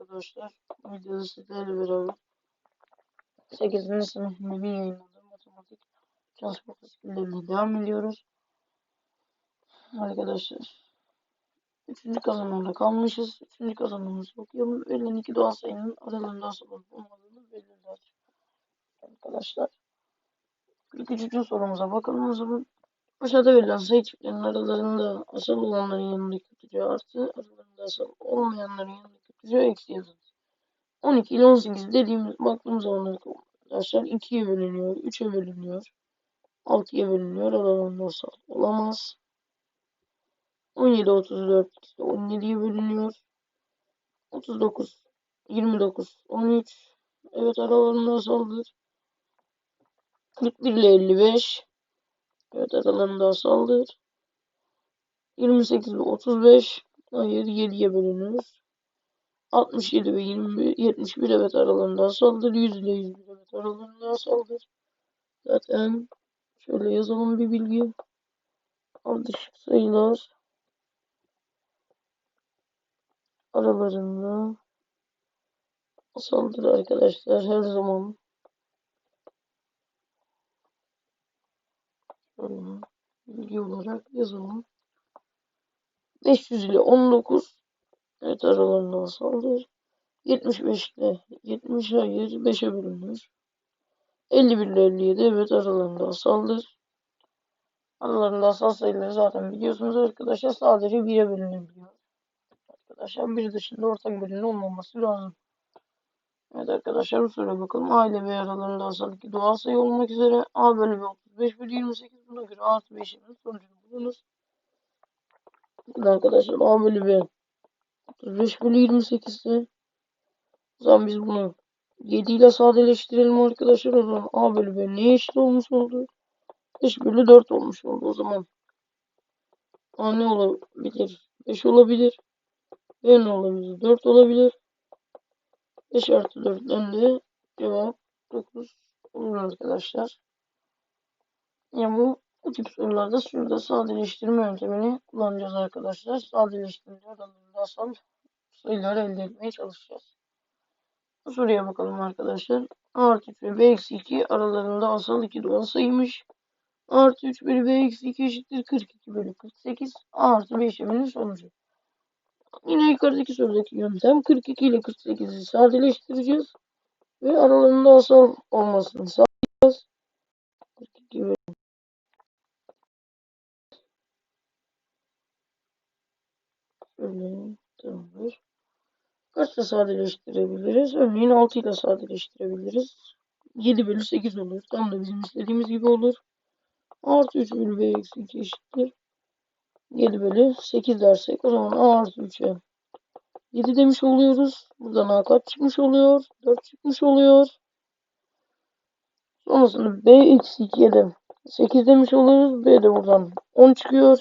arkadaşlar. Videoda sizlerle beraber 8. sınıf milli yayınladığı matematik çalışma fasiküllerine devam ediyoruz. Arkadaşlar. Üçüncü kazanımda kalmışız. Üçüncü kazanımımızı okuyalım. Verilen iki doğal sayının aralarında asıl olup olmadığını belirler. Arkadaşlar. İlk üçüncü sorumuza bakalım o zaman. Aşağıda verilen sayı çiftlerinin aralarında asal olanların yanındaki kutucuğa artı, aralarında asal olmayanların yanındaki kutucuğa eksi yazılır. 12 ile 18 dediğimiz baktığımız zaman arkadaşlar 2'ye bölünüyor, 3'e bölünüyor, 6'ya bölünüyor, aralarında asal olamaz. 17 34 işte 17'ye bölünüyor. 39 29 13 evet aralarında asaldır. 41 ile 55 Evet aralarında asaldır. 28 ve 35 hayır 7'ye bölünür. 67 ve 21 71 evet aralarında asaldır. 100 ile 101 evet aralarında asaldır. Zaten şöyle yazalım bir bilgi. Ardışık sayılar aralarında asaldır arkadaşlar her zaman. Şöyle bilgi olarak yazalım. 500 ile 19 evet aralarında asaldır. 75 ile 70 hayır 5'e bölünür. 51 ile 57 evet aralarında asaldır. Aralarında asal sayıları zaten biliyorsunuz arkadaşlar sadece 1'e bölünebiliyor. Arkadaşlar bir dışında ortak bölünme olmaması lazım. Evet arkadaşlar bu soruya bakalım. A ile B aralarında asal iki doğal sayı olmak üzere A bölü B 35 bölü 28 buna göre artı 5'in sonucunu bulunuz. Bakın arkadaşlar A bölü B 35 bölü 28 ise o zaman biz bunu 7 ile sadeleştirelim arkadaşlar. O zaman A bölü B neye eşit olmuş oldu? 5 bölü 4 olmuş oldu o zaman. A ne olabilir? 5 olabilir. B ne olabilir? 4 olabilir. 5 artı 4'ten de cevap 9 olur arkadaşlar. Yani bu, bu tip sorularda şurada sadeleştirme yöntemini kullanacağız arkadaşlar. Sadeleştirince aralarında asal sayıları elde etmeye çalışacağız. Bu soruya bakalım arkadaşlar. Artı 3 ve B eksi 2 aralarında asal 2 doğal sayıymış. Artı 3 bölü B eksi 2 eşittir 42 bölü 48. A artı B işleminin sonucu. Yine yukarıdaki sorudaki yöntem 42 ile 48'i sadeleştireceğiz. Ve aralarında asal olmasını sağlayacağız. 42 bölü Şöyle tamamdır. Kaçla sadeleştirebiliriz? Örneğin 6 ile sadeleştirebiliriz. 7 bölü 8 olur. Tam da bizim istediğimiz gibi olur. Artı 3 bölü B eksi 2 eşittir. 7 bölü 8 dersek o zaman A artı 3'e 7 demiş oluyoruz. Buradan A kaç çıkmış oluyor? 4 çıkmış oluyor. Sonrasında B eksi 2'ye de 8 demiş oluyoruz. B de buradan 10 çıkıyor.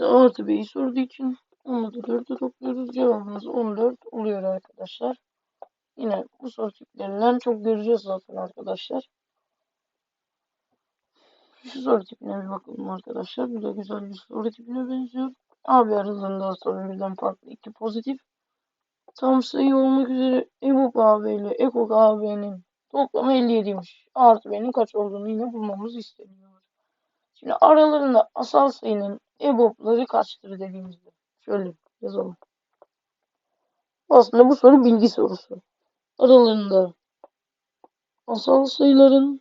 Artı B'yi sorduğu için onu da 4'e topluyoruz. Cevabımız 14 oluyor arkadaşlar. Yine bu soru tiplerinden çok göreceğiz zaten arkadaşlar. Şu soru tipine bir bakalım arkadaşlar. Bu da güzel bir soru tipine benziyor. AB aralarında soru birden farklı iki pozitif. Tam sayı olmak üzere EBOB AB ile EKOK AB'nin toplamı 57'ymiş. A artı B'nin kaç olduğunu yine bulmamız isteniyor. Şimdi aralarında asal sayının EBOB'ları kaçtır dediğimizde. Şöyle yazalım. Aslında bu soru bilgi sorusu. Aralarında asal sayıların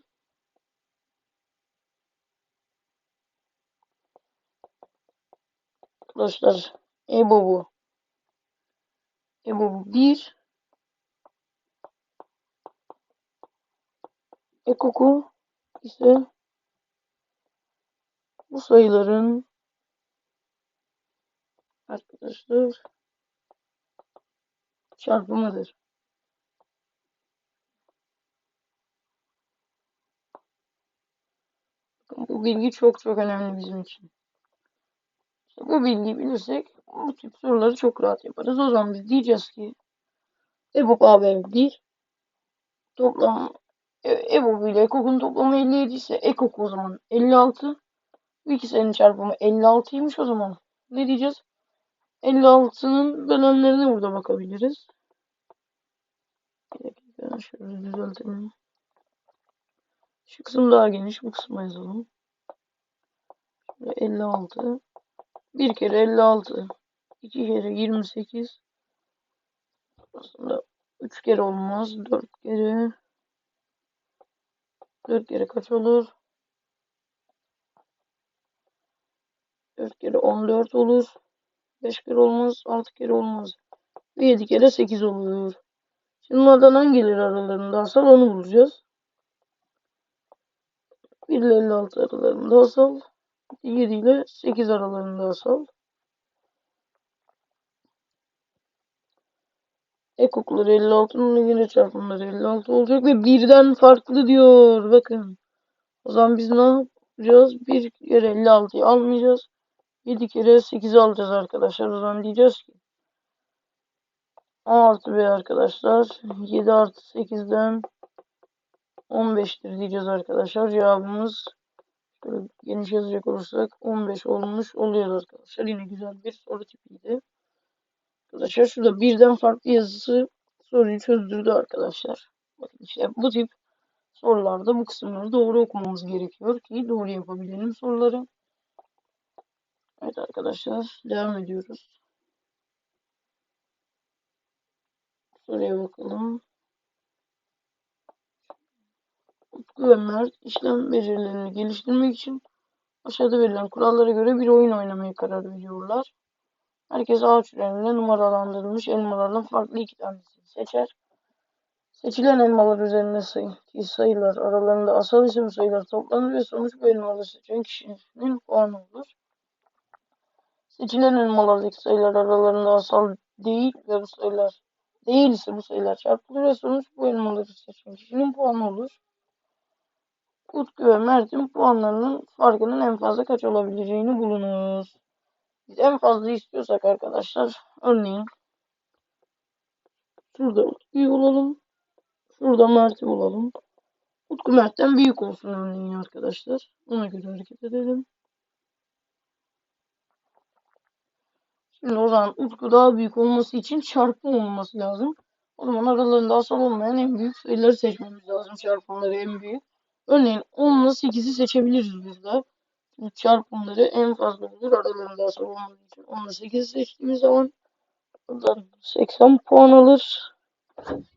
Arkadaşlar EBOB'u EBOB'u 1 EKOK'u ise bu sayıların arkadaşlar çarpımıdır. Bu bilgi çok çok önemli bizim için. İşte bu bilgiyi bilirsek bu tip soruları çok rahat yaparız. O zaman biz diyeceğiz ki EBOB AB 1 toplam EBOB ile EKOK'un toplamı 57 ise EKOK o zaman 56. Bu ikisinin çarpımı 56'ymış o zaman. Ne diyeceğiz? 56'nın bölenlerine burada bakabiliriz. Bir dakika şöyle düzeltelim. Şu kısım daha geniş. Bu kısma yazalım. Şöyle 56. Bir kere 56. iki kere 28. Aslında 3 kere olmaz. 4 kere 4 kere kaç olur? 4 kere 14 olur. 5 kere olmaz. 6 kere olmaz. Ve 7 kere 8 oluyor. Şimdi bunlardan hangileri aralarında asal onu bulacağız. 1 ile 56 aralarında asal. 7 ile 8 aralarında asal. Ekokları 56'nın yine çarpımları 56 olacak ve birden farklı diyor. Bakın. O zaman biz ne yapacağız? Bir kere 56'yı almayacağız. 7 kere 8'i alacağız arkadaşlar. O zaman diyeceğiz ki A artı B arkadaşlar. 7 artı 8'den 15'tir diyeceğiz arkadaşlar. Cevabımız şöyle geniş yazacak olursak 15 olmuş oluyor arkadaşlar. Yine güzel bir soru tipiydi. Arkadaşlar şurada birden farklı yazısı soruyu çözdürdü arkadaşlar. Bakın işte bu tip sorularda bu kısımları doğru okumamız gerekiyor ki doğru yapabilelim soruları. Evet arkadaşlar devam ediyoruz. Soruya bakalım. Utku ve Mert işlem becerilerini geliştirmek için aşağıda verilen kurallara göre bir oyun oynamaya karar veriyorlar. Herkes ağaç üzerinde numaralandırılmış elmalardan farklı iki tanesini seçer. Seçilen elmalar üzerinde sayı, sayılar aralarında asal isim sayılar toplanır ve sonuç bu elmaları seçen kişinin puanı olur. Seçilen elmalardaki sayılar aralarında asal değil ve bu sayılar değil ise bu sayılar çarpılır ve sonuç bu elmaları seçen kişinin puanı olur. Utku ve Mert'in puanlarının farkının en fazla kaç olabileceğini bulunuz. Biz en fazla istiyorsak arkadaşlar örneğin şurada Utku'yu bulalım. Şurada Mert'i bulalım. Utku Mert'ten büyük olsun örneğin arkadaşlar. Ona göre hareket edelim. Şimdi o zaman Utku daha büyük olması için çarpım olması lazım. O zaman aralarında asal olmayan en büyük sayıları seçmemiz lazım. Çarpımları en büyük. Örneğin 10 ile 8'i seçebiliriz biz de. Çünkü çarpımları en fazla olur. Aralarında asal olmadığı için 10 ile 8'i seçtiğimiz zaman buradan 80 puan alır.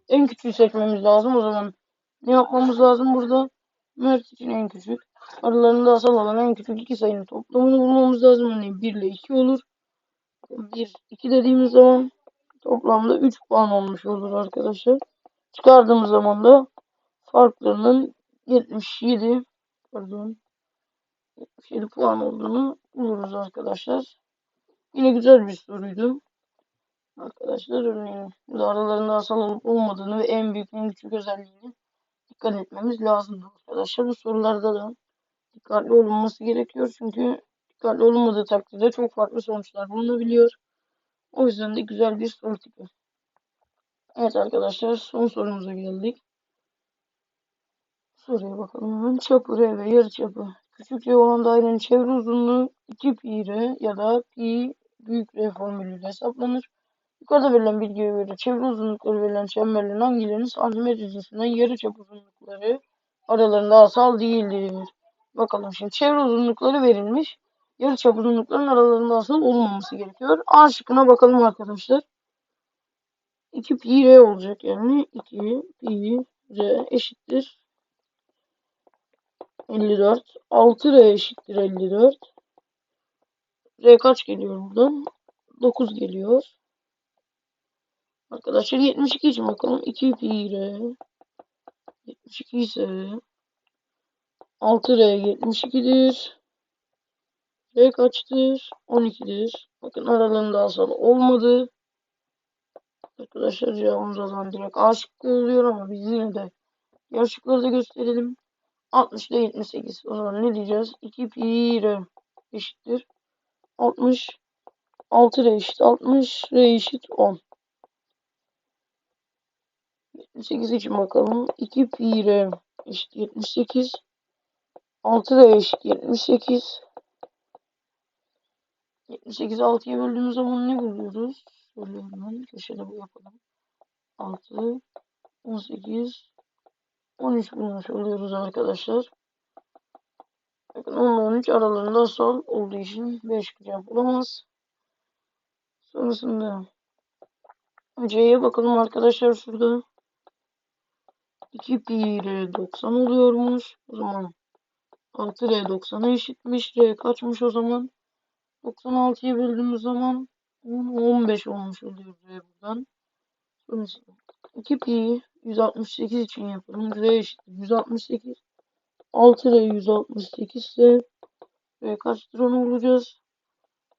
En küçüğü seçmemiz lazım. O zaman ne yapmamız lazım burada? Mert için en küçük. Aralarında asal olan en küçük iki sayının toplamını bulmamız lazım. Örneğin 1 ile 2 olur. 1, 2 dediğimiz zaman toplamda 3 puan olmuş olur arkadaşlar. Çıkardığımız zaman da farklarının 77 pardon 77 puan olduğunu buluruz arkadaşlar. Yine güzel bir soruydu. Arkadaşlar örneğin burada aralarında asal olup olmadığını ve en büyük en küçük özelliğini dikkat etmemiz lazım arkadaşlar. Bu sorularda da dikkatli olunması gerekiyor. Çünkü dikkatli olunmadığı takdirde çok farklı sonuçlar bulunabiliyor. O yüzden de güzel bir soru tipi. Evet arkadaşlar son sorumuza geldik. Soruya bakalım hemen. Çapı ve yarı çapı. Küçük R olan dairenin çevre uzunluğu 2 pi R ya da pi büyük R formülüyle hesaplanır. Yukarıda verilen bilgiye göre çevre uzunlukları verilen çemberlerin hangilerinin santimetre cinsinden yarı çap uzunlukları aralarında asal değildir. Bakalım şimdi çevre uzunlukları verilmiş. Yarı çap uzunlukların aralarında asal olmaması gerekiyor. A şıkkına bakalım arkadaşlar. 2 pi r olacak yani. 2 pi r eşittir 54. 6 r eşittir 54. R kaç geliyor buradan? 9 geliyor. Arkadaşlar 72 için bakalım. 2 pi r 72 ise 6 r 72'dir. R kaçtır? 12'dir. Bakın aralarında asal olmadı. Arkadaşlar cevabımız o zaman direkt A şıkkı oluyor ama biz yine de diğer da gösterelim. 60 ile 78. O zaman ne diyeceğiz? 2 pi r eşittir. 60 6 r eşit 60 r eşit 10. 78 için bakalım. 2 pi r eşit 78. 6 r eşit 78. 78 6'ya böldüğümüz zaman ne buluyoruz? Şöyle hemen köşede bu yapalım. 6 18, 13 bulmuş oluyoruz arkadaşlar. Bakın 10 ile 13 aralarında sol olduğu için 5 cevap olamaz. Sonrasında C'ye bakalım arkadaşlar şurada. 2 pi r 90 oluyormuş. O zaman 6 r 90'a eşitmiş. R kaçmış o zaman? 96'ya böldüğümüz zaman 15 olmuş oluyor R buradan. Sonrasında 2 pi 168 için yapalım. R eşittir 168. 6 R 168 ise R kaçtır onu bulacağız.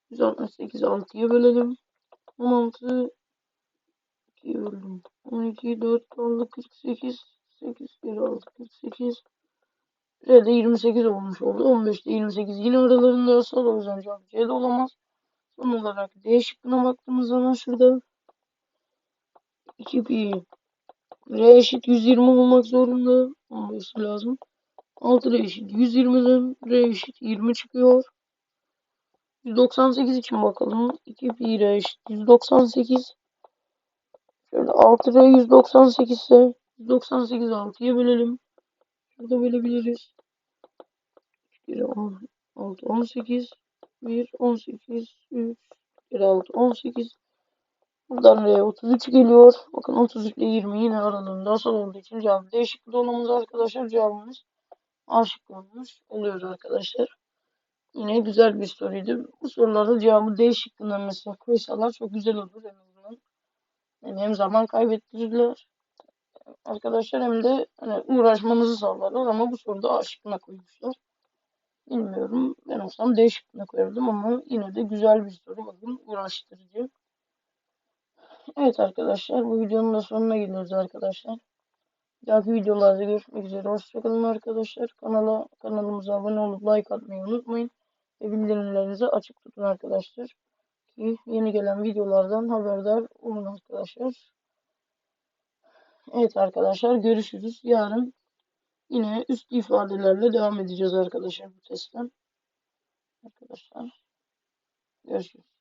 168 6'ya bölelim. 16 2'ye böldüm. 12 4 kaldı 48. 8 geri aldı 48. R'de 28 olmuş oldu. 15'te 28 yine aralarında asal o yüzden cevap C'de olamaz. Son olarak D şıkkına baktığımız zaman şurada 2 pi R eşit 120 olmak zorunda. Olması lazım. 6 R eşit 120'den R eşit 20 çıkıyor. 198 için bakalım. 2 pi R eşit 198. Şöyle 6 R 198 ise 198 6'ya bölelim. Şurada bölebiliriz. 1 10 6 18 1 18 3 1 6 18 Buradan R 33 geliyor. Bakın 33 ile 20 yine aralığında asal olduğu için cevap değişiklik olmamız arkadaşlar. Cevabımız A şıkkı olmuş oluyor arkadaşlar. Yine güzel bir soruydu. Bu sorularda cevabı D şıkkından mesela koysalar çok güzel olur en. Yani hem zaman kaybettirirler arkadaşlar hem de hani uğraşmanızı sağlarlar ama bu soruda A şıkkına koymuşlar. Bilmiyorum. Ben olsam D şıkkına koyardım ama yine de güzel bir soru. Bakın uğraştırıcı. Evet arkadaşlar bu videonun da sonuna geliyoruz arkadaşlar. Dahaki videolarda görüşmek üzere. Hoşçakalın arkadaşlar. Kanala kanalımıza abone olup like atmayı unutmayın. Ve bildirimlerinizi açık tutun arkadaşlar. Ki yeni gelen videolardan haberdar olun arkadaşlar. Evet arkadaşlar görüşürüz. Yarın yine üst ifadelerle devam edeceğiz arkadaşlar bu testten. Arkadaşlar görüşürüz.